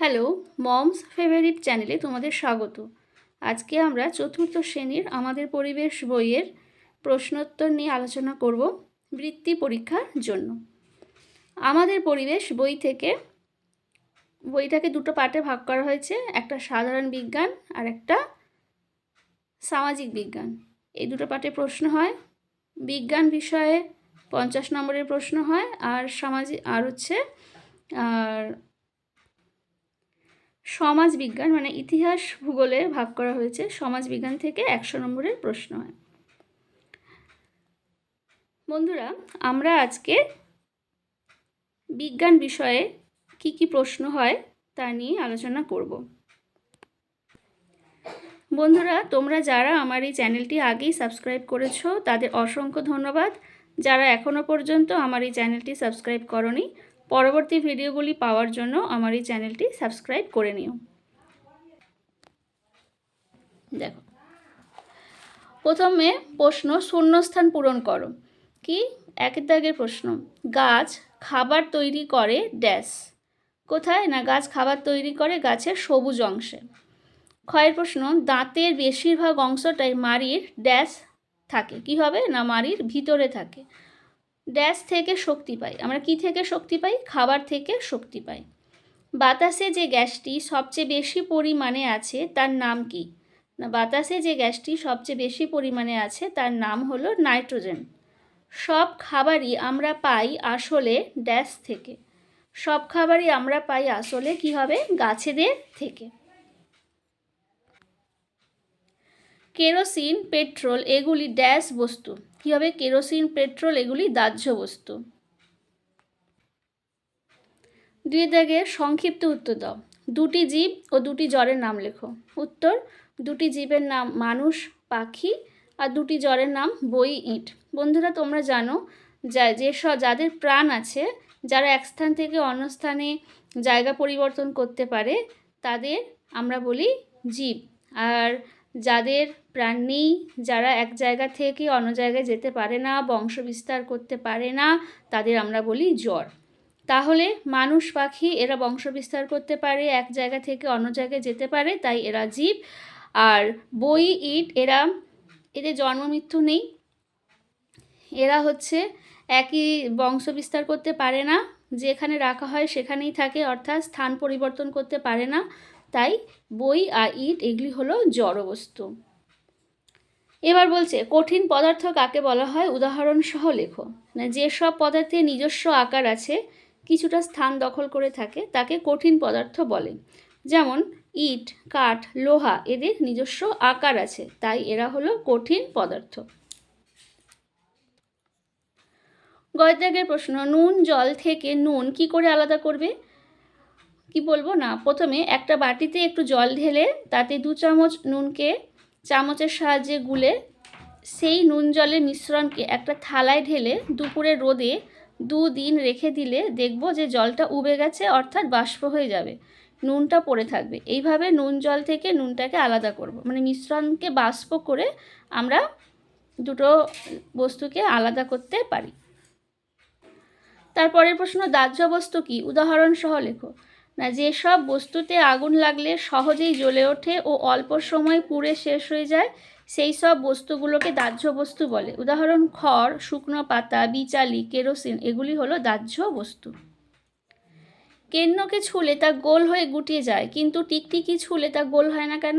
Hello, moms favourite চ্যানেলে তোমাদের স্বাগত। আজকে আমরা চতুর্থ শ্রেণির আমাদের পরিবেশ বইয়ের প্রশ্নোত্তর নিয়ে আলোচনা করব বৃত্তি পরীক্ষার জন্য। আমাদের পরিবেশ বই থেকে, বইটাকে দুটো পার্টে ভাগ করা হয়েছে, একটা সাধারণ বিজ্ঞান আর একটা সামাজিক বিজ্ঞান। এই দুটো পার্টে প্রশ্ন হয়, বিজ্ঞান বিষয়ে পঞ্চাশ নম্বরের প্রশ্ন হয় আর সামাজিক আর হচ্ছে, আর সমাজ বিজ্ঞান মানে ইতিহাস ভূগোলে ভাগ করা হয়েছে। সমাজ বিজ্ঞান থেকে একশো নম্বরের প্রশ্ন হয়। বন্ধুরা, আমরা আজকে বিজ্ঞান বিষয়ে কি কি প্রশ্ন হয় তা নিয়ে আলোচনা করব। বন্ধুরা, তোমরা যারা আমার এই চ্যানেলটি আগেই সাবস্ক্রাইব করেছ, তাদের অসংখ্য ধন্যবাদ। যারা এখনও পর্যন্ত আমার এই চ্যানেলটি সাবস্ক্রাইব করনি পরবর্তী ভিডিওগুলি পাওয়ার জন্য আমার এই চ্যানেলটি সাবস্ক্রাইব করে নিও। দেখো। প্রথমে প্রশ্ন, শূন্যস্থান পূরণ করো। কি? একের দাগের প্রশ্ন। গাছ খাবার তৈরি করে ড্যাশ। কোথায়? না গাছ খাবার তৈরি করে গাছের সবুজ অংশে। ক্ষয়ের প্রশ্ন, দাঁতের বেশিরভাগ অংশটাই মাড়ির ড্যাশ থাকে। কি হবে? না মাড়ির ভিতরে থাকে। ড্যাশ থেকে শক্তি পাই। আমরা কি থেকে শক্তি পাই? খাবার থেকে শক্তি পাই। বাতাসে যে গ্যাসটি সবচেয়ে বেশি পরিমাণে আছে, তার নাম কি? না, বাতাসে যে গ্যাসটি সবচেয়ে বেশি পরিমাণে আছে, তার নাম হলো নাইট্রোজেন। সব খাবারই আমরা পাই আসলে ড্যাশ থেকে। সব খাবারই আমরা পাই আসলে কি হবে? গাছেদের থেকে। কেরোসিন, পেট্রোল এগুলি ড্যাশ বস্তু। কী হবে কেরোসিন, পেট্রোল এগুলি দাহ্য বস্তু? দুই দাগে সংক্ষিপ্ত উত্তর দাও। দুটি জীব ও দুটি জ্বরের নাম লেখো। উত্তর, দুটি জীবের নাম মানুষ, পাখি আর দুটি জ্বরের নাম বই, ইট। বন্ধুরা, তোমরা জানো যা যেসব যাদের প্রাণ আছে, যারা এক স্থান থেকে অন্য স্থানে জায়গা পরিবর্তন করতে পারে, তাদের আমরা বলি জীব। আর যাদের প্রাণ নেই, যারা এক জায়গা থেকে অন্য জায়গায় যেতে পারে না বংশ বিস্তার করতে পারে না, তাদের আমরা বলি জ্বর। তাহলে মানুষ, পাখি এরা বংশ বিস্তার করতে পারে, এক জায়গা থেকে অন্য জায়গায় যেতে পারে, তাই এরা জীব। আর বই, ইট এরা, এদের জন্ম, মৃত্যু নেই। এরা হচ্ছে একই বংশ বিস্তার করতে পারে না, যেখানে রাখা হয় সেখানেই থাকে, অর্থাৎ স্থান পরিবর্তন করতে পারে না। তাই বই আর ইট এগুলি হলো জড়বস্তু। এবার বলছে, কঠিন পদার্থ কাকে বলা হয়? উদাহরণ সহ লেখো না যেসব পদার্থে নিজস্ব আকার আছে, কিছুটা স্থান দখল করে থাকে, তাকে কঠিন পদার্থ বলে। যেমন ইট, কাঠ, লোহা এদের নিজস্ব আকার আছে, তাই এরা হলো কঠিন পদার্থ। গয়ত্যাগের প্রশ্ন, নুন, জল থেকে নুন কি করে আলাদা করবে? কি বলব না, প্রথমে একটা বাটিতে একটু জল ঢেলে তাতে দু চামচ নুনকে, চামচের সাহায্যে গুলে সেই নুন জলের মিশ্রণকে একটা থালায় ঢেলে দুপুরে রোদে দুদিন রেখে দিলে দেখব যে জলটা উবে গেছে, অর্থাৎ বাষ্প হয়ে যাবে। নুনটা পড়ে থাকবে। এইভাবে নুন জল থেকে নুনটাকে আলাদা করব। মানে মিশ্রণকে বাষ্প করে আমরা দুটো বস্তুকে আলাদা করতে পারি। তারপরের প্রশ্ন, দাহ্য বস্তু কি? উদাহরণ সহ লেখো। না যেসব বস্তুতে আগুন লাগলে সহজেই জ্বলে ওঠে ও অল্প সময় পুড়ে শেষ হয়ে যায়, সেই সব বস্তুগুলোকে দাহ্য বস্তু বলে। উদাহরণ, খড়, শুকনো পাতা, বিচালি, কেরোসিন, এগুলি হলো দাহ্য বস্তু। কেন্নকে ছুলে তা গোল হয়ে গুটিয়ে যায়, কিন্তু টিকটিকি ছুলে তা গোল হয় না কেন?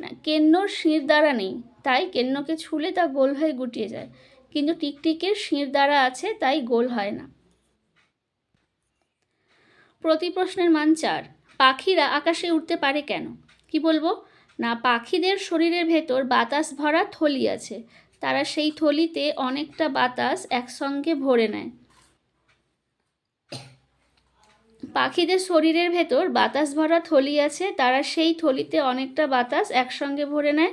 না, কেন্নর শির দ্বারা নেই, তাই কেন্নকে ছুলে তা গোল হয়ে গুটিয়ে যায়। কিন্তু টিকটিকের শির দ্বারা আছে, তাই গোল হয় না। প্রতি প্রশ্নের মান চার। পাখিরা আকাশে উঠতে পারে কেন? কি বলব? না, পাখিদের শরীরের ভেতর বাতাস ভরা থলি আছে। তারা সেই থলিতে অনেকটা বাতাস একসঙ্গে ভরে নেয়। পাখিদের শরীরের ভেতর বাতাস ভরা থলি আছে। তারা সেই থলিতে অনেকটা বাতাস একসঙ্গে ভরে নেয়।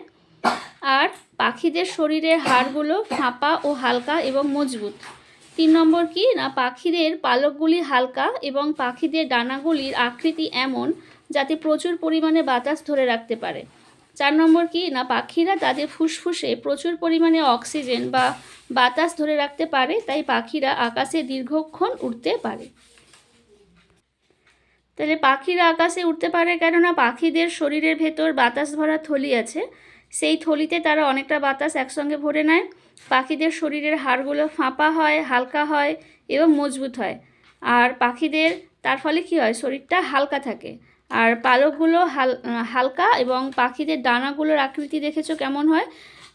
আর পাখিদের শরীরের হাড়গুলো ফাঁপা ও হালকা এবং মজবুত। তিন নম্বর কি? না, পাখিদের পালকগুলি হালকা এবং পাখিদের ডানাগুলির আকৃতি এমন যাতে প্রচুর পরিমাণে বাতাস ধরে রাখতে পারে। চার নম্বর কি? না, পাখিরা তাদের ফুসফুসে প্রচুর পরিমাণে অক্সিজেন বা বাতাস ধরে রাখতে পারে, তাই পাখিরা আকাশে দীর্ঘক্ষণ উঠতে পারে। তাহলে পাখিরা আকাশে উঠতে পারে কেননা পাখিদের শরীরের ভেতর বাতাস ভরা থলি আছে। সেই থলিতে তারা অনেকটা বাতাস একসঙ্গে ভরে নেয়। পাখিদের শরীরের হাড়গুলো ফাঁপা হয়, হালকা হয় এবং মজবুত হয়। আর পাখিদের, তার ফলে কী হয়? শরীরটা হালকা থাকে। আর পালকগুলো হাল, হালকা এবং পাখিদের ডানাগুলোর আকৃতি দেখেছ কেমন হয়?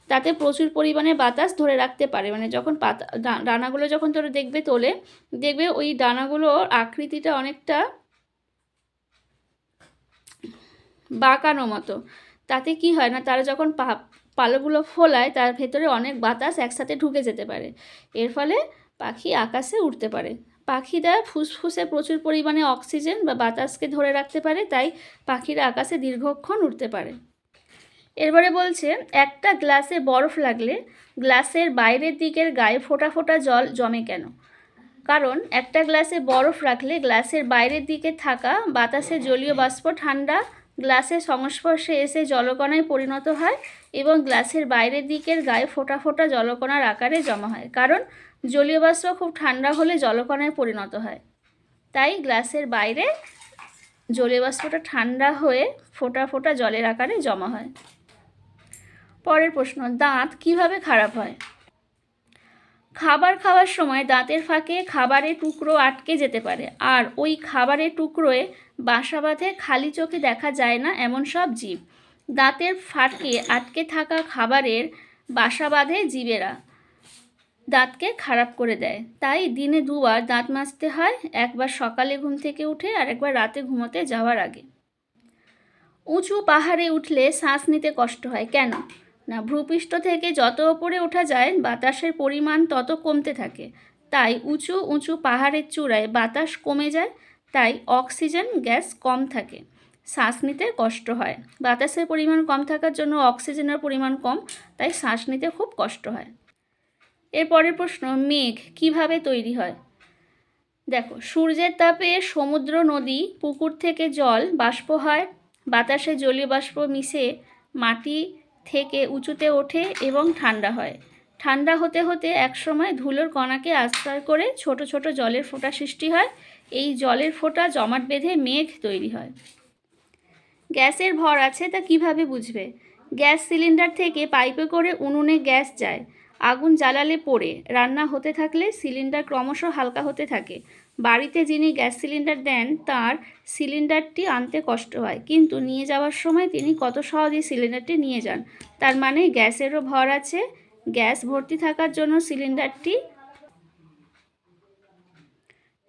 তাতে প্রচুর পরিমাণে বাতাস ধরে রাখতে পারে। মানে যখন পাতা ডানাগুলো যখন তোরা দেখবে তোলে, দেখবে ওই ডানাগুলোর আকৃতিটা অনেকটা বাঁকানো মতো। তাতে কি হয় না? তারা যখন পালকগুলো ফোলায়, তার ভেতরে অনেক বাতাস একসাথে ঢুকে যেতে পারে। এর ফলে পাখি আকাশে উঠতে পারে। পাখিরা ফুসফুসে প্রচুর পরিমাণে অক্সিজেন বা বাতাসকে ধরে রাখতে পারে, তাই পাখিরা আকাশে দীর্ঘক্ষণ উঠতে পারে। এরপরে বলছে, একটা গ্লাসে বরফ লাগলে গ্লাসের বাইরের দিকের গায়ে ফোঁটা ফোঁটা জল জমে কেন? কারণ একটা গ্লাসে বরফ রাখলে গ্লাসের বাইরের দিকে থাকা বাতাসে জলীয় বাষ্প ঠান্ডা গ্লাসের সংস্পর্শে এসে জলকণায় পরিণত হয় এবং গ্লাসের বাইরের দিকের গায়ে ফোঁটা ফোঁটা জলকণার আকারে জমা হয়। কারণ জলীয় বাষ্প খুব ঠান্ডা হলে জলকণায় পরিণত হয়। তাই গ্লাসের বাইরে জলীয় বাষ্পটা ঠান্ডা হয়ে ফোটা ফোটা জলের আকারে জমা হয়। পরের প্রশ্ন, দাঁত কীভাবে খারাপ হয়? খাবার খাওয়ার সময় দাঁতের ফাঁকে খাবারের টুকরো আটকে যেতে পারে। আর ওই খাবারের টুকরোয় বাসা বাঁধে খালি চোখে দেখা যায় না এমন সব জীব। দাঁতের ফাটকে আটকে থাকা খাবারের বাসা বাঁধে জীবেরা। দাঁতকে খারাপ করে দেয়। তাই দিনে দুবার দাঁত মাজতে হয়, একবার সকালে ঘুম থেকে উঠে আর একবার রাতে ঘুমোতে যাওয়ার আগে। উঁচু পাহাড়ে উঠলে শ্বাস নিতে কষ্ট হয়। কেন? না, ভূপৃষ্ঠ থেকে যত ওপরে ওঠা যায়, বাতাসের পরিমাণ তত কমতে থাকে। তাই উঁচু উঁচু পাহাড়ের চূড়ায় বাতাস কমে যায়, তাই অক্সিজেন গ্যাস কম থাকে। শ্বাস নিতে কষ্ট হয়। বাতাসের পরিমাণ কম থাকার জন্য অক্সিজেনের পরিমাণ কম, তাই শ্বাস নিতে খুব কষ্ট হয়। এরপরের প্রশ্ন, মেঘ কীভাবে তৈরি হয়? দেখো, সূর্যের তাপে সমুদ্র, নদী, পুকুর থেকে জল, বাষ্প হয়। বাতাসে জলীয় বাষ্প মিশে মাটি থেকে উঁচুতে ওঠে এবং ঠান্ডা হয়। ঠান্ডা হতে হতে একসময় ধুলোর কণাকে আশ্রয় করে ছোট ছোট জলের ফোঁটা সৃষ্টি হয়। এই জলের ফোঁটা জমাট বেঁধে মেঘ তৈরি হয়। গ্যাসের ভর আছে তা কীভাবে বুঝবে? গ্যাস সিলিন্ডার থেকে পাইপে করে উনুনে গ্যাস যায়। আগুন জ্বালালে পড়ে। রান্না হতে থাকলে সিলিন্ডার ক্রমশ হালকা হতে থাকে। বাড়িতে যিনি গ্যাস সিলিন্ডার দেন, তার সিলিন্ডারটি আনতে কষ্ট হয়। কিন্তু নিয়ে যাওয়ার সময় তিনি কত সহজেই সিলিন্ডারটি নিয়ে যান। তার মানে গ্যাসেরও ভর আছে, গ্যাস ভর্তি থাকার জন্য সিলিন্ডারটি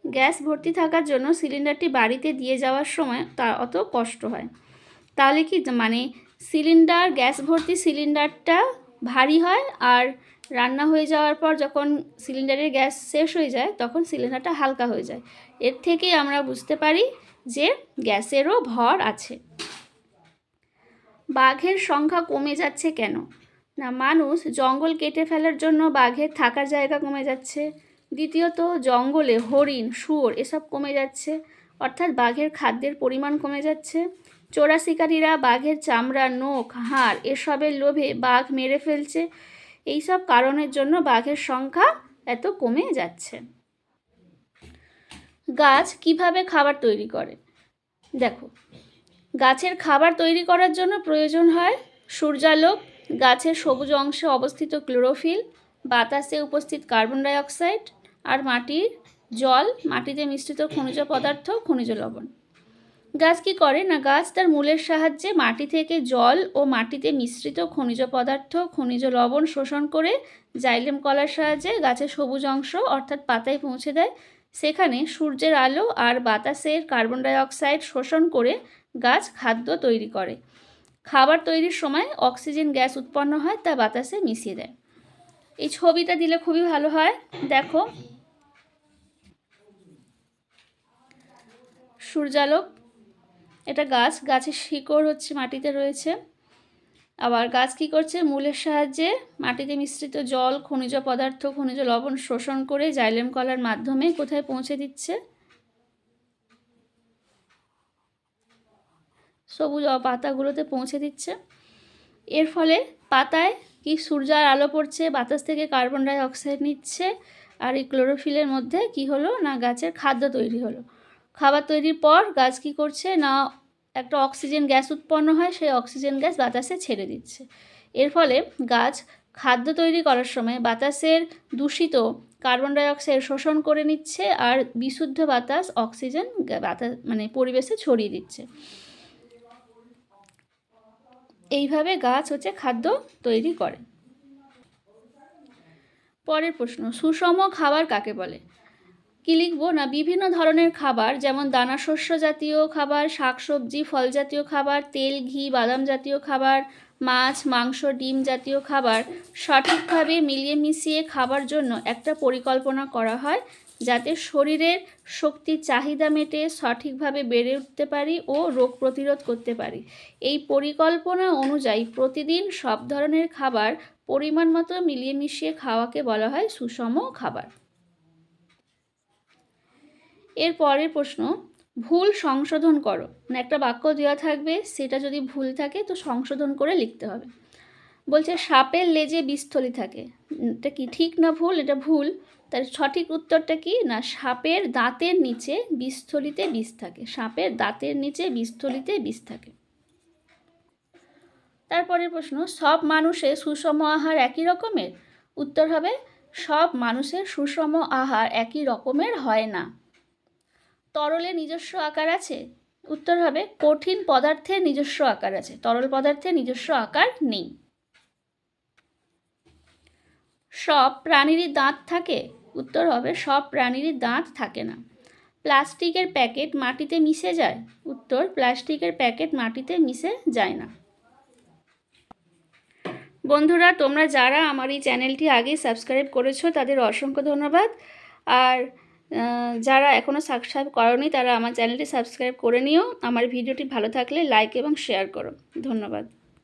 গ্যাস ভর্তি থাকার জন্য সিলিন্ডারটি বাড়িতে দিয়ে যাওয়ার সময় তার অত কষ্ট হয়। তাহলে কি মানে সিলিন্ডার, গ্যাস ভর্তি সিলিন্ডারটা ভারী হয় আর রান্না হয়ে যাওয়ার পর যখন সিলিন্ডারের গ্যাস শেষ হয়ে যায়, তখন সিলিন্ডারটা হালকা হয়ে যায়। এর থেকেই আমরা বুঝতে পারি যে গ্যাসেরও ভর আছে। বাঘের সংখ্যা কমে যাচ্ছে কেন? না, মানুষ জঙ্গল কেটে ফেলার জন্য বাঘের থাকার জায়গা কমে যাচ্ছে। দ্বিতীয়ত, জঙ্গলে হরিণ, শুয়োর এসব কমে যাচ্ছে। অর্থাৎ বাঘের খাদ্যের পরিমাণ কমে যাচ্ছে। চোরা শিকারীরা বাঘের চামড়া, নখ, হাড় এসবের লোভে বাঘ মেরে ফেলছে। এইসব কারণের জন্য বাঘের সংখ্যা এত কমে যাচ্ছে। গাছ কীভাবে খাবার তৈরি করে? দেখো, গাছের খাবার তৈরি করার জন্য প্রয়োজন হয় সূর্যালোক, গাছের সবুজ অংশে অবস্থিত ক্লোরোফিল, বাতাসে উপস্থিত কার্বন ডাইঅক্সাইড আর মাটির জল, মাটিতে মিশ্রিত খনিজ পদার্থ, খনিজ লবণ। গাছ কি করে? না, গাছ তার মূলের সাহায্যে মাটি থেকে জল ও মাটিতে মিশ্রিত খনিজ পদার্থ, খনিজ লবণ শোষণ করে জাইলেম কলার সাহায্যে গাছের সবুজ অংশ, অর্থাৎ পাতায় পৌঁছে দেয়। সেখানে সূর্যের আলো আর বাতাসের কার্বন ডাই অক্সাইড শোষণ করে গাছ খাদ্য তৈরি করে। খাবার তৈরির সময় অক্সিজেন গ্যাস উৎপন্ন হয়, তা বাতাসে মিশিয়ে দেয়। এই ছবিটা দিলে খুবই ভালো হয়। দেখো। সূর্যালোক এটা গাছ, গাছের শিকড় হচ্ছে মাটিতে রয়েছে। আবার গাছ কী করছে? মূলের সাহায্যে মাটিতে মিশ্রিত জল, খনিজ পদার্থ, খনিজ লবণ শোষণ করে জাইলেম কলার মাধ্যমে কোথায় পৌঁছে দিচ্ছে? সবুজ পাতাগুলোতে পৌঁছে দিচ্ছে। এর ফলে পাতায় কি সূর্যার আলো পড়ছে? বাতাস থেকে কার্বন ডাই অক্সাইড নিচ্ছে। আর এই ক্লোরোফিলের মধ্যে কি হলো? না গাছের খাদ্য তৈরি হলো। খাবার তৈরির পর গাছ কী করছে? না একটা অক্সিজেন গ্যাস উৎপন্ন হয়, সেই অক্সিজেন গ্যাস বাতাসে ছেড়ে দিচ্ছে। এর ফলে গাছ খাদ্য তৈরি করার সময় বাতাসের দূষিত কার্বন ডাইঅক্সাইড শোষণ করে নিচ্ছে আর বিশুদ্ধ বাতাস, অক্সিজেন বাতাস মানে পরিবেশে ছড়িয়ে দিচ্ছে। এইভাবে গাছ হচ্ছে খাদ্য তৈরি করে। পরের প্রশ্ন, সুষম খাবার কাকে বলে? কি লিখব? না, বিভিন্ন ধরনের খাবার, যেমন দানা শস্য জাতীয় খাবার, শাকসবজি, ফল জাতীয় খাবার, তেল, ঘি, বাদাম জাতীয় খাবার, মাছ, মাংস, ডিম জাতীয় খাবার সঠিকভাবে মিলিয়ে মিশিয়ে খাবার জন্য একটা পরিকল্পনা করা হয় যাতে শরীরের শক্তির চাহিদা মেটে সঠিকভাবে বেড়ে উঠতে পারি ও রোগ প্রতিরোধ করতে পারি। এই পরিকল্পনা অনুযায়ী প্রতিদিন সব ধরনের খাবার পরিমাণ মতো মিলিয়ে মিশিয়ে খাওয়াকে বলা হয় সুষম খাবার। এর পরের প্রশ্ন, ভুল সংশোধন করো। মানে একটা বাক্য দেওয়া থাকবে, সেটা যদি ভুল থাকে তো সংশোধন করে লিখতে হবে। বলছে, সাপের লেজে বিস্থলি থাকে। এটা কি ঠিক না ভুল? এটা ভুল। তার সঠিক উত্তরটা কি? না, সাপের দাঁতের নিচে বিস্থলিতে বিষ থাকে। সাপের দাঁতের নিচে বিস্থলিতে বিষ থাকে। তারপরের প্রশ্ন, সব মানুষের সুষম আহার একই রকমের? উত্তর হবে, সব মানুষের সুষম আহার একই রকমের হয় না। তরলের নিজস্ব আকার আছে? উত্তর হবে, কঠিন পদার্থের নিজস্ব আকার আছে। তরল পদার্থের নিজস্ব আকার নেই। সব প্রাণীরই দাঁত থাকে? উত্তর হবে সব প্রাণীরই দাঁত থাকে না। প্লাস্টিকের প্যাকেট মাটিতে মিশে যায়? উত্তর, প্লাস্টিকের প্যাকেট মাটিতে মিশে যায় না। বন্ধুরা, তোমরা যারা আমার এই চ্যানেলটি আগেই সাবস্ক্রাইব করেছ, তাদের অসংখ্য ধন্যবাদ। আর যারা এখনও সাবস্ক্রাইব করনি, তারা আমার চ্যানেলটি সাবস্ক্রাইব করে নিও। আমার ভিডিওটি ভালো থাকলে লাইক এবং শেয়ার করো। ধন্যবাদ।